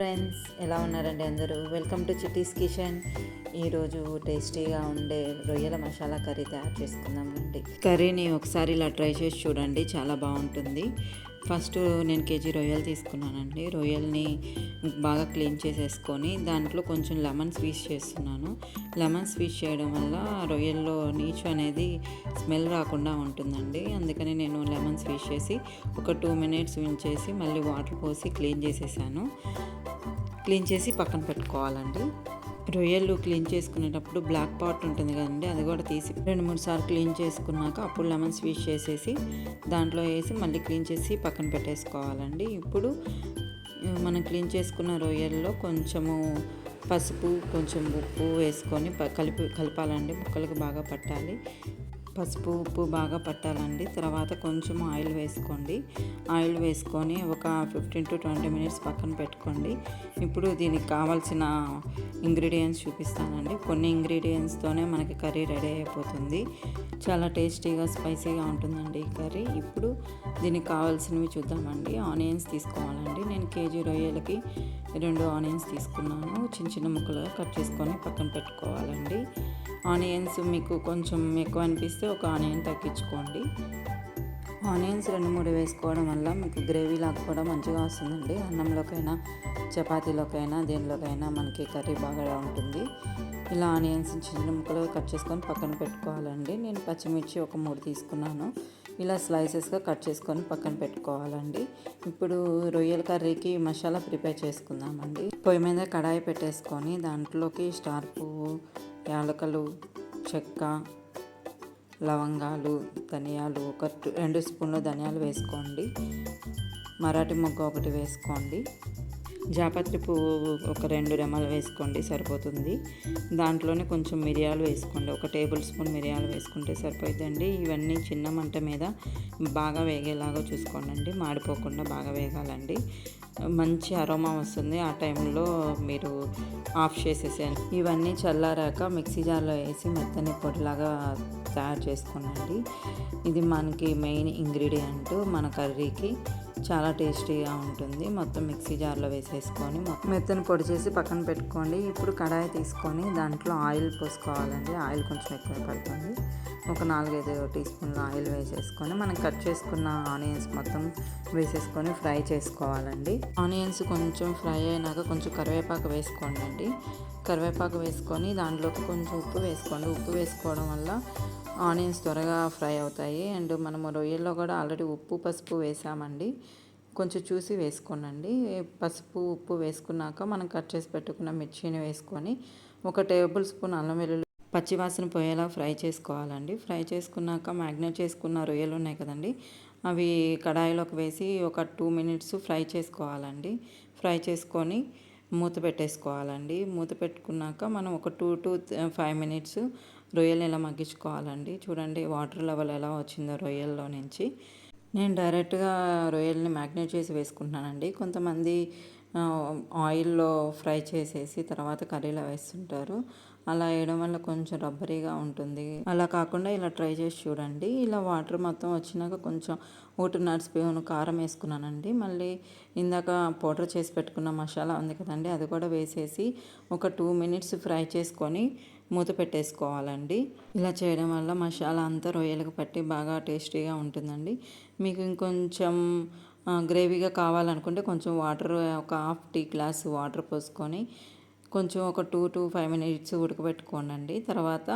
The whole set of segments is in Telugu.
ఫ్రెండ్స్ ఎలా ఉన్నారండి అందరూ? Welcome to Chitti's kitchen. ఈరోజు టేస్టీగా ఉండే రొయ్యల మసాలా కర్రీ తయారు చేసుకుందామండి. కర్రీని ఒకసారి ఇలా ట్రై చేసి చూడండి చాలా బాగుంటుంది. ఫస్ట్ నేను కేజీ రొయ్యలు తీసుకున్నానండి. రొయ్యల్ని బాగా క్లీన్ చేసేసుకొని దాంట్లో కొంచెం లెమన్ స్వీట్ చేస్తున్నాను. లెమన్ స్వీట్ చేయడం వల్ల రొయ్యల్లో నీచు అనేది స్మెల్ రాకుండా ఉంటుందండి. అందుకని నేను లెమన్ స్వీట్ చేసి ఒక టూ మినిట్స్ ఉంచేసి మళ్ళీ వాటర్ పోసి క్లీన్ చేసేసాను. క్లీన్ చేసి పక్కన పెట్టుకోవాలండి. రొయ్యలు క్లీన్ చేసుకునేటప్పుడు బ్లాక్ పాట్ ఉంటుంది కదండి అది కూడా తీసి రెండు మూడు సార్లు క్లీన్ చేసుకున్నాక అప్పుడు లెమన్ స్వీట్ చేసేసి దాంట్లో వేసి మళ్ళీ క్లీన్ చేసి పక్కన పెట్టేసుకోవాలండి. ఇప్పుడు మనం క్లీన్ చేసుకున్న రొయ్యల్లో కొంచెము పసుపు కొంచెం ఉప్పు వేసుకొని కలిపి కలపాలండి. ముక్కలకు బాగా పట్టాలి. పసుపు ఉప్పు బాగా పట్టాలండి. తర్వాత కొంచెం ఆయిల్ వేసుకోండి. ఆయిల్ వేసుకొని ఒక ఫిఫ్టీన్ టు ట్వంటీ మినిట్స్ పక్కన పెట్టుకోండి. ఇప్పుడు దీనికి కావాల్సిన ఇంగ్రీడియంట్స్ చూపిస్తానండి. కొన్ని ఇంగ్రీడియంట్స్తోనే మనకి కర్రీ రెడీ అయిపోతుంది. చాలా టేస్టీగా స్పైసీగా ఉంటుందండి ఈ కర్రీ. ఇప్పుడు దీనికి కావాల్సినవి చూద్దామండి. ఆనియన్స్ తీసుకోవాలండి. నేను కేజీ రొయ్యలకి రెండు ఆనియన్స్ తీసుకున్నాను. చిన్న చిన్న ముక్కలుగా కట్ చేసుకొని పక్కన పెట్టుకోవాలండి. ఆనియన్స్ మీకు కొంచెం ఎక్కువ అనిపిస్తే ఒక ఆనియన్ తగ్గించుకోండి. ఆనియన్స్ రెండు మూడు వేసుకోవడం వల్ల మీకు గ్రేవీ లాగా కూడా మంచిగా వస్తుందండి. అన్నంలోకైనా చపాతీలోకైనా దేనిలోకైనా మనకి కర్రీ బాగా ఉంటుంది. ఇలా ఆనియన్స్ చిన్న ముక్కలు కట్ చేసుకొని పక్కన పెట్టుకోవాలండి. నేను పచ్చిమిర్చి ఒక మూడు తీసుకున్నాను. ఇలా స్లైసెస్గా కట్ చేసుకొని పక్కన పెట్టుకోవాలండి. ఇప్పుడు రొయ్యల కర్రీకి మసాలా ప్రిపేర్ చేసుకుందామండి. పొయ్యి మీద కడాయి పెట్టేసుకొని దాంట్లోకి స్టార్ పువ్వు యాలకలు చెక్క లవంగాలు ధనియాలు ఒక రెండు స్పూన్లు ధనియాలు వేసుకోండి. మరాఠీ మొగ్గ ఒకటి వేసుకోండి. జాపత్రి పువ్వు ఒక రెండు రెమ్మలు వేసుకోండి సరిపోతుంది. దాంట్లోనే కొంచెం మిరియాలు వేసుకోండి. ఒక టేబుల్ స్పూన్ మిరియాలు వేసుకుంటే సరిపోతుందండి. ఇవన్నీ చిన్న మంట మీద బాగా వేగేలాగా చూసుకోండి మాడిపోకుండా బాగా వేగాలండి. మంచి అరోమా వస్తుంది. ఆ టైంలో మీరు ఆఫ్ చేసేసేయండి. ఇవన్నీ చల్లారాక మిక్సీ జార్లో వేసి మెత్తని పొడిలాగా తయారు చేసుకోనండి. ఇది మనకి మెయిన్ ఇంగ్రీడియంట్. మన కర్రీకి చాలా టేస్టీగా ఉంటుంది. మొత్తం మిక్సీ జార్లో వేసేసుకొని మెత్తని పొడి చేసి పక్కన పెట్టుకోండి. ఇప్పుడు కడాయి తీసుకొని దాంట్లో ఆయిల్ పోసుకోవాలండి. ఆయిల్ కొంచెం ఎక్కువ పడుతుంది. ఒక నాలుగైదు టీ స్పూన్ల ఆయిల్ వేసేసుకొని మనం కట్ చేసుకున్న ఆనియన్స్ మొత్తం వేసేసుకొని ఫ్రై చేసుకోవాలండి. ఆనియన్స్ కొంచెం ఫ్రై అయినాక కొంచెం కరివేపాకు వేసుకోండి అండి కరివేపాకు వేసుకొని దాంట్లోకి కొంచెం ఉప్పు వేసుకోండి. ఉప్పు వేసుకోవడం వల్ల ఆనియన్స్ త్వరగా ఫ్రై అవుతాయి. అండ్ మనము రొయ్యల్లో కూడా ఆల్రెడీ ఉప్పు పసుపు వేసామండి. కొంచెం చూసి వేసుకోనండి. పసుపు ఉప్పు వేసుకున్నాక మనం కట్ చేసి పెట్టుకున్న మిర్చిని వేసుకొని ఒక టేబుల్ స్పూన్ అల్లం వెల్లుల్లి పచ్చివాసన పోయేలా ఫ్రై చేసుకోవాలండి. ఫ్రై చేసుకున్నాక మ్యాగ్నేట్ చేసుకున్న రొయ్యలు ఉన్నాయి కదండి అవి కడాయిలోకి వేసి ఒక టూ మినిట్స్ ఫ్రై చేసుకోవాలండి. ఫ్రై చేసుకొని మూత పెట్టేసుకోవాలండి. మూత పెట్టుకున్నాక మనం ఒక టూ టు ఫైవ్ మినిట్స్ రొయ్యలు ఎలా మగ్గించుకోవాలండి. చూడండి వాటర్ లెవెల్ ఎలా వచ్చిందో రొయ్యల్లో నుంచి. నేను డైరెక్ట్గా రొయ్యల్ని మ్యాగ్నేట్ చేసి వేసుకుంటున్నానండి. కొంతమంది ఆయిల్లో ఫ్రై చేసేసి తర్వాత కర్రీలో వేస్తుంటారు. అలా వేయడం వల్ల కొంచెం రబ్బరీగా ఉంటుంది. అలా కాకుండా ఇలా ట్రై చేసి చూడండి. ఇలా వాటర్ మొత్తం వచ్చినాక కొంచెం ఒకటిన్నర స్పూన్ కారం వేసుకున్నానండి. మళ్ళీ ఇందాక పౌడర్ చేసి పెట్టుకున్న మసాలా ఉంది కదండి అది కూడా వేసేసి ఒక టూ మినిట్స్ ఫ్రై చేసుకొని మూత పెట్టేసుకోవాలండి. ఇలా చేయడం వల్ల మసాలా అంతా రొయ్యలకు పట్టి బాగా టేస్టీగా ఉంటుందండి. మీకు ఇంకొంచెం గ్రేవీగా కావాలనుకుంటే కొంచెం వాటర్ ఒక హాఫ్ టీ గ్లాస్ వాటర్ పోసుకొని కొంచెం ఒక టూ టు ఫైవ్ మినిట్స్ ఉడకబెట్టుకోనండి. తర్వాత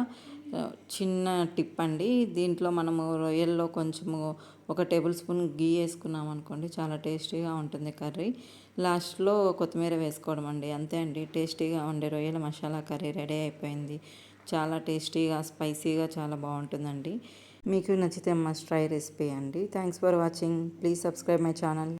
చిన్న టిప్ అండి. దీంట్లో మనము రొయ్యల్లో కొంచెము ఒక టేబుల్ స్పూన్ గీ వేసుకున్నాం అనుకోండి చాలా టేస్టీగా ఉంటుంది కర్రీ. లాస్ట్లో కొత్తిమీర వేసుకోవడం అండి. అంతే అండి టేస్టీగా ఉండే రొయ్యల మసాలా కర్రీ రెడీ అయిపోయింది. చాలా టేస్టీగా స్పైసీగా చాలా బాగుంటుందండి. మీకు నచ్చితే మస్ట్ ట్రై రెసిపీ అండి. Thanks for watching. Please subscribe my channel.